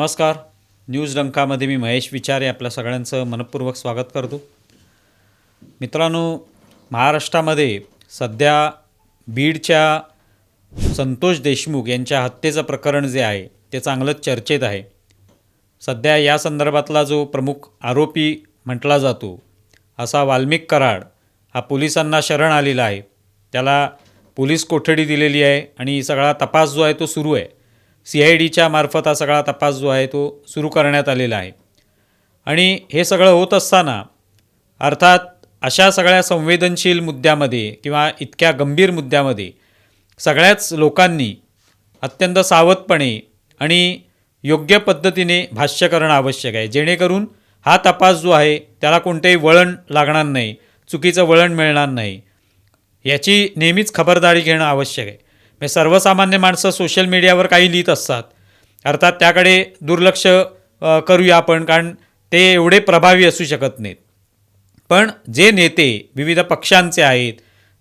नमस्कार. न्यूज डंकामध्ये मी महेश विचारे आपल्या सगळ्यांचं मनपूर्वक स्वागत करतो. मित्रांनो महाराष्ट्रामध्ये सध्या बीडच्या संतोष देशमुख यांच्या हत्येचं प्रकरण जे आहे ते चांगलंच चर्चेत आहे. सध्या या संदर्भातला जो प्रमुख आरोपी म्हटला जातो असा वाल्मिक कराड हा पोलिसांना शरण आलेला आहे. त्याला पोलीस कोठडी दिलेली आहे आणि सगळा तपास जो आहे तो सुरू आहे. सी आय डीच्या मार्फत हा सगळा तपास जो आहे तो सुरू करण्यात आलेला आहे. आणि हे सगळं होत असताना अर्थात अशा सगळ्या संवेदनशील मुद्द्यामध्ये किंवा इतक्या गंभीर मुद्द्यामध्ये सगळ्याच लोकांनी अत्यंत सावधपणे आणि योग्य पद्धतीने भाष्य करणं आवश्यक आहे. जेणेकरून हा तपास जो आहे त्याला कोणतेही वळण लागणार नाही चुकीचं वळण मिळणार नाही याची नेहमीच खबरदारी घेणं आवश्यक आहे. म्हणजे सर्वसामान्य माणसं सोशल मीडियावर काही लिहित असतात. अर्थात त्याकडे दुर्लक्ष करूया आपण कारण ते एवढे प्रभावी असू शकत नाहीत. पण जे नेते विविध पक्षांचे आहेत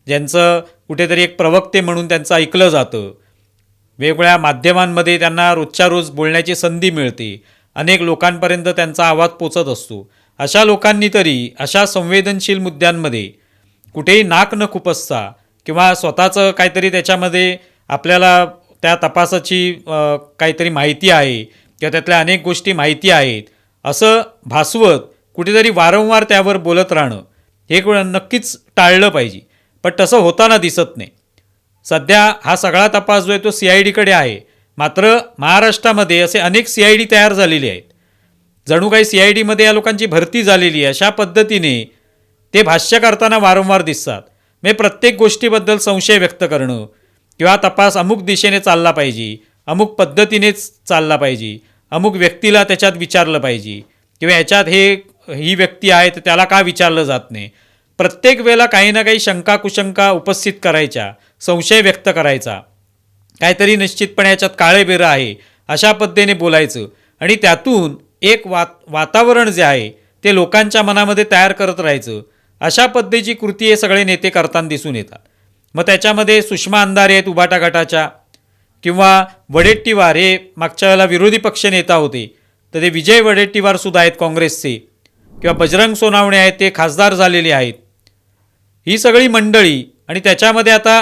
ज्यांचं कुठेतरी एक प्रवक्ते म्हणून त्यांचं ऐकलं जातं वेगवेगळ्या माध्यमांमध्ये त्यांना रोजच्या रोज बोलण्याची संधी मिळते अनेक लोकांपर्यंत त्यांचा आवाज पोचत असतो. अशा लोकांनी तरी अशा संवेदनशील मुद्द्यांमध्ये कुठेही नाक न खुपसता किंवा स्वतःचं काहीतरी त्याच्यामध्ये आपल्याला त्या तपासाची काहीतरी माहिती आहे किंवा त्यातल्या अनेक गोष्टी माहिती आहेत. असं भासवत कुठेतरी वारंवार त्यावर बोलत राहणं हे नक्कीच टाळलं पाहिजे. पण तसं होताना दिसत नाही. सध्या हा सगळा तपास जो आहे तो सी आय डीकडे आहे. मात्र महाराष्ट्रामध्ये असे अनेक सी आय डी तयार झालेले आहेत. जणू काही सी आय डीमध्ये या लोकांची भरती झालेली आहे अशा पद्धतीने ते भाष्य करताना वारंवार दिसतात. म्हणजे प्रत्येक गोष्टीबद्दल संशय व्यक्त करणं किंवा तपास अमुक दिशेने चालला पाहिजे अमुक पद्धतीनेच चालला पाहिजे अमुक व्यक्तीला त्याच्यात विचारलं पाहिजे किंवा याच्यात हे ही व्यक्ती आहे तर त्याला का विचारलं जात नाही? प्रत्येक वेळेला काही ना काही शंका कुशंका उपस्थित करायच्या संशय व्यक्त करायचा. काहीतरी निश्चितपणे याच्यात काळेबेरं आहे अशा पद्धतीने बोलायचं. आणि त्यातून एक वात वातावरण जे आहे ते लोकांच्या मनामध्ये तयार करत राहायचं. अशा पद्धतीची कृती हे सगळे नेते करताना दिसून येतात. मग त्याच्यामध्ये सुषमा अंधारे आहेत उबाटा गटाच्या किंवा वडेट्टीवार हे मागच्या वेळेला विरोधी पक्ष नेता होते तर ते विजय वडेट्टीवारसुद्धा आहेत काँग्रेसचे किंवा बजरंग सोनावणे आहेत ते खासदार झालेले आहेत. ही सगळी मंडळी आणि त्याच्यामध्ये आता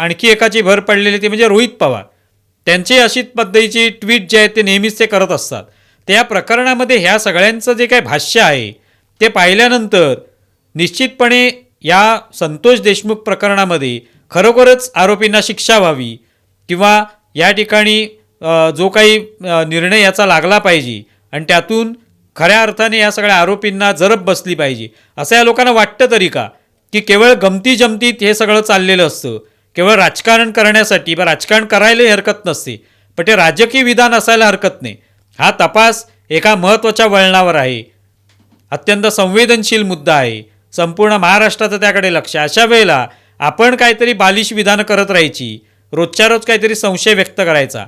आणखी एकाची भर पडलेली ती म्हणजे रोहित पवार. त्यांची अशीच पद्धतीची ट्विट जे आहेत ते नेहमीच ते करत असतात. तर या प्रकरणामध्ये ह्या सगळ्यांचं जे काही भाष्य आहे ते पाहिल्यानंतर निश्चितपणे या संतोष देशमुख प्रकरणामध्ये खरोखरच आरोपींना शिक्षा व्हावी किंवा या ठिकाणी जो काही निर्णय याचा लागला पाहिजे आणि त्यातून खऱ्या अर्थाने या सगळ्या आरोपींना जरब बसली पाहिजे. असं या लोकांना वाटतं तरी का? की केवळ गमती जमतीत हे सगळं चाललेलं असतं. केवळ राजकारण करण्यासाठी बरं राजकारण करायलाही हरकत नसते. पण ते राजकीय विधान असायला हरकत नाही. हा तपास एका महत्त्वाच्या वळणावर आहे. अत्यंत संवेदनशील मुद्दा आहे. संपूर्ण महाराष्ट्राचं त्याकडे लक्ष. अशा वेळेला आपण काहीतरी बालिश विधानं करत राहायची रोजच्या रोज काहीतरी संशय व्यक्त करायचा.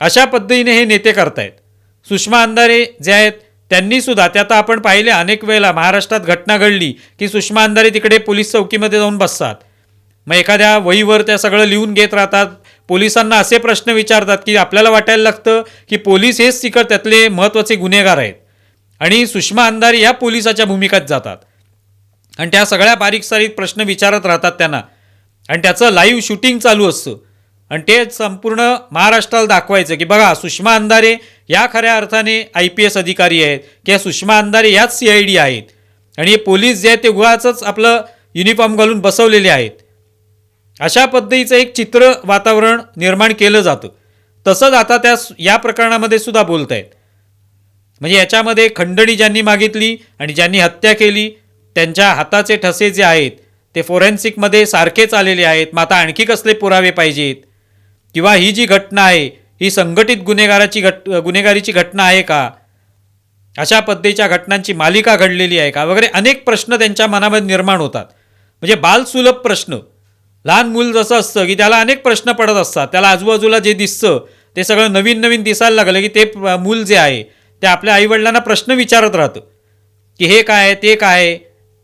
अशा पद्धतीने हे नेते करतायत. सुषमा अंधारे जे आहेत त्यांनीसुद्धा ते आता आपण पाहिले अनेक वेळेला महाराष्ट्रात घटना घडली की सुषमा अंधारे तिकडे पोलीस चौकीमध्ये जाऊन बसतात. मग एखाद्या वहीवर त्या सगळं लिहून घेत राहतात. पोलिसांना असे प्रश्न विचारतात की आपल्याला वाटायला लागतं की पोलीस हेच तिकड त्यातले महत्त्वाचे गुन्हेगार आहेत. आणि सुषमा अंधारे या पोलिसाच्या भूमिकात जातात. आणि त्या सगळ्या बारीक सारीक प्रश्न विचारत राहतात त्यांना. आणि त्याचं लाईव्ह शूटिंग चालू असतं. आणि ते संपूर्ण महाराष्ट्राला दाखवायचं की बघा सुषमा अंधारे या खऱ्या अर्थाने आय पी एस अधिकारी आहेत. किंवा सुषमा अंधारे याच सी आय डी आहेत. आणि हे पोलीस जे आहेत ते उगाचच आपलं युनिफॉर्म घालून बसवलेले आहेत. अशा पद्धतीचं एक चित्र वातावरण निर्माण केलं जातं. तसंच आता त्या या प्रकरणामध्ये सुद्धा बोलत आहेत म्हणजे याच्यामध्ये खंडणी ज्यांनी मागितली आणि ज्यांनी हत्या केली त्यांच्या हाताचे ठसे जे आहेत ते फोरेन्सिकमध्ये सारखेच आलेले आहेत. मग आता आणखी कसले पुरावे पाहिजेत? किंवा ही जी घटना आहे ही संघटित गुन्हेगाराची घट गुन्हेगारीची घटना आहे का? अशा पद्धतीच्या घटनांची मालिका घडलेली आहे का? वगैरे अनेक प्रश्न त्यांच्या मनामध्ये निर्माण होतात. म्हणजे बालसुलभ प्रश्न. लहान मूल जसं असतं की त्याला अनेक प्रश्न पडत असतात. त्याला आजूबाजूला जे दिसतं ते सगळं नवीन नवीन दिसायला लागलं की ते मूल जे आहे ते आपल्या आईवडिलांना प्रश्न विचारत राहतं. की हे काय आहे ते काय आहे?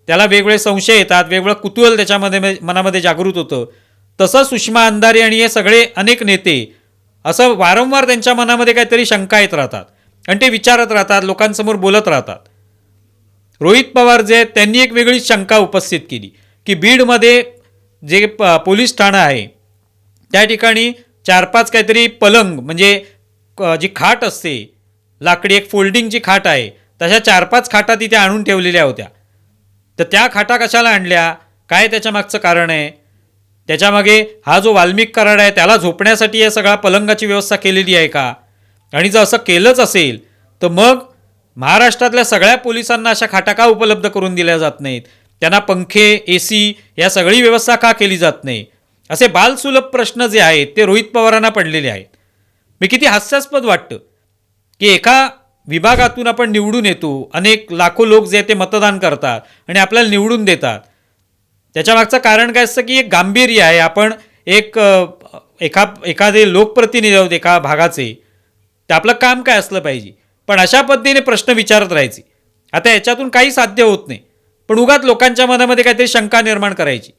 त्याला वेगवेगळे संशय येतात वेगवेगळं कुतूहल त्याच्यामध्ये मनामध्ये जागृत होतं. तसं सुषमा अंधारे आणि हे सगळे अनेक नेते असं वारंवार त्यांच्या मनामध्ये काहीतरी शंका येत राहतात आणि ते विचारत राहतात लोकांसमोर बोलत राहतात. रोहित पवार जे आहेत त्यांनी एक वेगळी शंका उपस्थित केली की बीडमध्ये जे प पोलीस ठाणं आहे त्या ठिकाणी चार पाच काहीतरी पलंग म्हणजे क- जी खाट असते लाकडी एक फोल्डिंगची खाट आहे तशा चार पाच खाटा तिथे आणून ठेवलेल्या होत्या. तर त्या खाटा कशाला आणल्या? काय त्याच्या मागचं कारण आहे? त्याच्यामागे हा जो वाल्मिक कराड आहे त्याला झोपण्यासाठी या सगळ्या पलंगाची व्यवस्था केलेली आहे का? आणि जर असं केलंच असेल तर मग महाराष्ट्रातल्या सगळ्या पोलिसांना अशा खाटा का उपलब्ध करून दिल्या जात नाहीत? त्यांना पंखे ए सी या सगळी व्यवस्था का केली जात नाही? असे बालसुलभ प्रश्न जे आहेत ते रोहित पवारांना पडलेले आहेत. मी किती हास्यास्पद वाटतं की एका विभागातून आपण निवडून येतो. अनेक लाखो लोक जे आहेत ते मतदान करतात आणि आपल्याला निवडून देतात. त्याच्यामागचं कारण काय असतं की एक गांभीर्य आहे. आपण एक एका एखादे लोकप्रतिनिधी आहोत एका भागाचे. ते आपलं काम काय असलं पाहिजे? पण अशा पद्धतीने प्रश्न विचारत राहायचे. आता याच्यातून काही साध्य होत नाही. पण उगाच लोकांच्या मनामध्ये काहीतरी शंका निर्माण करायची.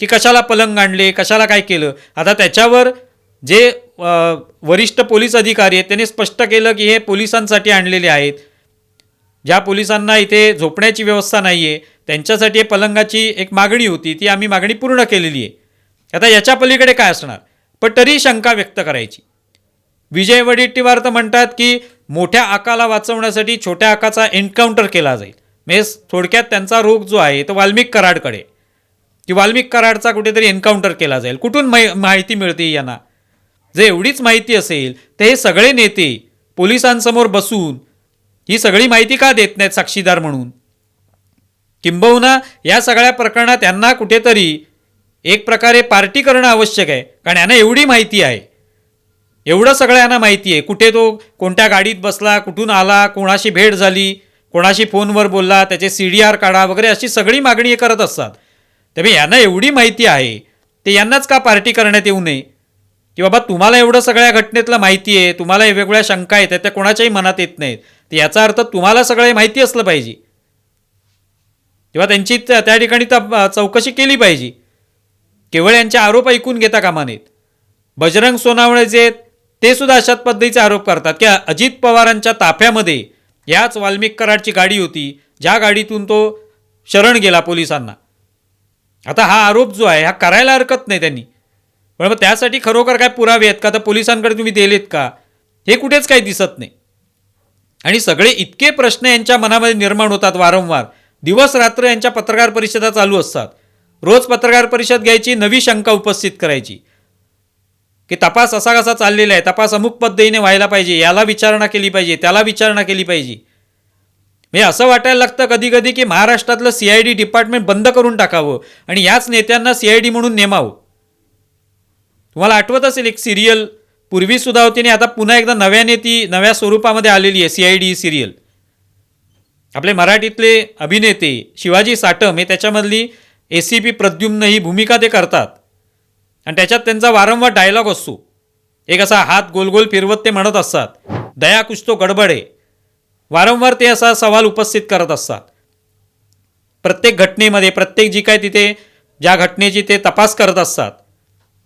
की कशाला पलंग आणले? कशाला काय केलं? आता त्याच्यावर जे वरिष्ठ पोलीस अधिकारी आहेत त्यांनी स्पष्ट केलं की हे पोलिसांसाठी आणलेले आहेत. ज्या पोलिसांना इथे झोपण्याची व्यवस्था नाही आहे त्यांच्यासाठी हे पलंगाची एक मागणी होती ती आम्ही मागणी पूर्ण केलेली आहे. आता याच्या पलीकडे काय असणार? पण तरी शंका व्यक्त करायची. विजय वडेट्टीवार तर म्हणतात की मोठ्या आकाला वाचवण्यासाठी छोट्या आकाचा एन्काउंटर केला जाईल. म्हणजे थोडक्यात त्यांचा रोग जो आहे तो वाल्मिक कराडकडे की वाल्मिक कराडचा कुठेतरी एन्काउंटर केला जाईल. कुठून मै माहिती मिळते यांना? जे एवढीच माहिती असेल ते हे सगळे नेते पोलिसांसमोर बसून ही सगळी माहिती का देत नाहीत साक्षीदार म्हणून? किंबहुना या सगळ्या प्रकरणात यांना कुठेतरी एक प्रकारे पार्टी करणं आवश्यक आहे कारण यांना एवढी माहिती आहे. एवढं सगळं यांना माहिती आहे. कुठे तो कोणत्या गाडीत बसला कुठून आला कोणाशी भेट झाली कोणाशी फोनवर बोलला त्याचे सी डी आर काढा वगैरे अशी सगळी मागणी हे करत असतात. त्यामुळे यांना एवढी माहिती आहे ते यांनाच का पार्टी करण्यात येऊ नये? की बाबा तुम्हाला एवढं सगळ्या घटनेतलं माहिती आहे तुम्हाला वेगवेगळ्या शंका आहेत त्या कोणाच्याही मनात येत नाहीत. तर याचा अर्थ तुम्हाला सगळे माहिती असलं पाहिजे. तेव्हा त्यांची त्या त्या ठिकाणी तप चौकशी केली पाहिजे. केवळ यांचे आरोप ऐकून घेता कामा नयेत. बजरंग सोनावणे जे आहेत ते सुद्धा अशाच पद्धतीचे आरोप करतात की अजित पवारांच्या ताफ्यामध्ये याच वाल्मिक कराडची गाडी होती ज्या गाडीतून तो शरण गेला पोलिसांना. आता हा आरोप जो आहे हा करायला हरकत नाही त्यांनी. पण मग त्यासाठी खरोखर काय पुरावे आहेत का? तर पोलिसांकडे तुम्ही दिलेत का? हे कुठेच काही दिसत नाही. आणि सगळे इतके प्रश्न यांच्या मनामध्ये निर्माण होतात वारंवार. दिवस रात्र यांच्या पत्रकार परिषदा चालू असतात. रोज पत्रकार परिषद घ्यायची नवी शंका उपस्थित करायची. की तपास असा कसा चाललेला आहे? तपास अमुक पद्धतीने व्हायला पाहिजे याला विचारणा केली पाहिजे त्याला विचारणा केली पाहिजे. म्हणजे असं वाटायला लागतं कधी कधी की महाराष्ट्रातलं सी आय डी डिपार्टमेंट बंद करून टाकावं आणि याच नेत्यांना सी आय डी म्हणून नेमावं. तुम्हाला आठवत असेल एक सिरियल पूर्वीसुद्धा होती आणि आता पुन्हा एकदा नव्याने ती नव्या स्वरूपामध्ये आलेली आहे सी आय डी सिरियल आपले मराठीतले अभिनेते शिवाजी साटम हे त्याच्यामधली ए सी पी प्रद्युम्न ही भूमिका ते करतात. आणि त्याच्यात त्यांचा वारंवार डायलॉग असतो. एक असा हात गोलगोल फिरवत ते म्हणत असतात. दया कुछ तो गडबड. आहे वारंवार ते असा सवाल उपस्थित करत असतात. प्रत्येक घटनेमध्ये प्रत्येक जी काय तिथे ज्या घटनेची ते तपास करत असतात.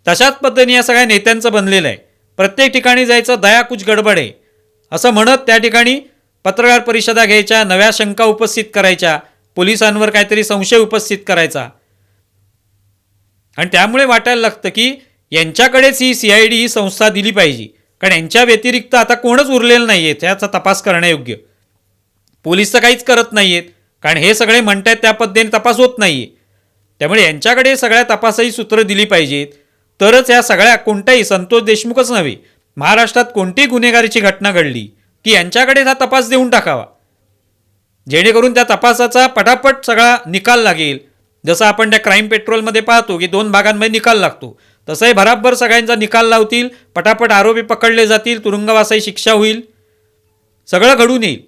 तशाच पद्धतीने या सगळ्या नेत्यांचं बनलेलं आहे. प्रत्येक ठिकाणी जायचं दया कुछ गडबड आहे. असं म्हणत त्या ठिकाणी पत्रकार परिषदा घ्यायच्या नव्या शंका उपस्थित करायच्या पोलिसांवर काहीतरी संशय उपस्थित करायचा. आणि त्यामुळे वाटायला लागतं की यांच्याकडेच ही सी आय डी ही संस्था दिली पाहिजे. कारण यांच्या व्यतिरिक्त आता कोणच उरलेलं नाही आहे त्याचा तपास करण्यायोग्य. पोलीस तर काहीच करत नाही आहेत कारण हे सगळे म्हणत आहेत त्या पद्धतीने तपास होत नाही आहे त्यामुळे यांच्याकडे सगळ्या तपासाची सूत्रं दिली पाहिजेत. तरच या सगळ्या कोणत्याही संतोष देशमुखच नव्हे. महाराष्ट्रात कोणतीही गुन्हेगारीची घटना घडली की यांच्याकडे हा तपास देऊन टाकावा. जेणेकरून त्या तपासाचा पटापट सगळा निकाल लागेल. जसं आपण त्या क्राईम पेट्रोलमध्ये पाहतो की दोन भागांमध्ये निकाल लागतो. तसंही भराभर सगळ्यांचा निकाल लावतील पटापट आरोपी पकडले जातील तुरुंगवासाची शिक्षा होईल. सगळं घडून येईल.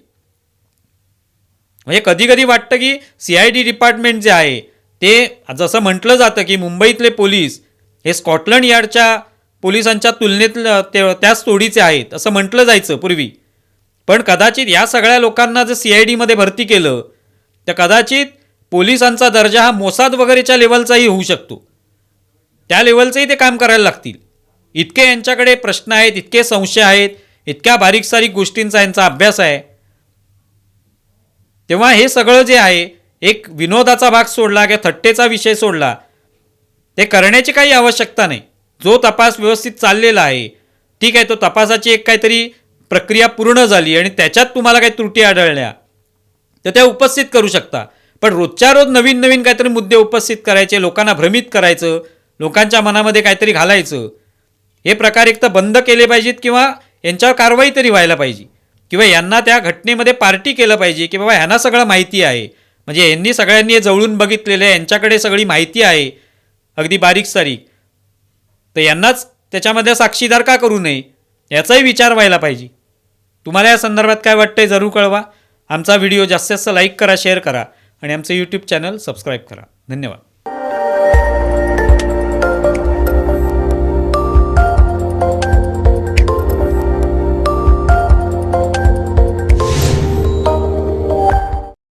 म्हणजे कधी कधी वाटतं की सी आय डी डिपार्टमेंट जे आहे ते जसं म्हटलं जातं की मुंबईतले पोलीस हे स्कॉटलंड यार्डच्या पोलिसांच्या तुलनेत ते त्याच तोडीचे आहेत असं म्हटलं जायचं पूर्वी. पण कदाचित या सगळ्या लोकांना जर सी आय डीमध्ये भरती केलं तर कदाचित पोलिसांचा दर्जा हा मोसाद वगैरेच्या लेवलचाही होऊ शकतो. त्या लेवलचंही ते काम करायला लागतील. इतके यांच्याकडे प्रश्न आहेत इतके संशय आहेत इतक्या बारीक सारीक गोष्टींचा यांचा अभ्यास आहे. तेव्हा हे सगळं जे आहे एक विनोदाचा भाग सोडला किंवा थट्टेचा विषय सोडला ते करण्याची काही आवश्यकता नाही. जो तपास व्यवस्थित चाललेला आहे ठीक आहे तो तपासाची एक काहीतरी प्रक्रिया पूर्ण झाली आणि त्याच्यात तुम्हाला काही त्रुटी आढळल्या तर त्या उपस्थित करू शकता. पण रोजच्या रोज नवीन नवीन काहीतरी मुद्दे उपस्थित करायचे लोकांना भ्रमित करायचं लोकांच्या मनामध्ये काहीतरी घालायचं हे प्रकार एक तर बंद केले पाहिजेत किंवा यांच्यावर कारवाई तरी व्हायला पाहिजे. किंवा यांना त्या घटनेमध्ये पार्टी केलं पाहिजे की बाबा ह्यांना सगळं माहिती आहे. म्हणजे यांनी सगळ्यांनी जवळून बघितलेलं आहे यांच्याकडे सगळी माहिती आहे. अगदी बारीक सारीक तर यांनाच त्याच्यामध्ये साक्षीदार का करू नये? याचाही विचार व्हायला पाहिजे. तुम्हाला या संदर्भात काय वाटतंय जरूर कळवा. आमचा व्हिडिओ जास्तीत जास्त लाईक करा शेअर करा आणि आमचं यूट्यूब चॅनल सबस्क्राईब करा. धन्यवाद.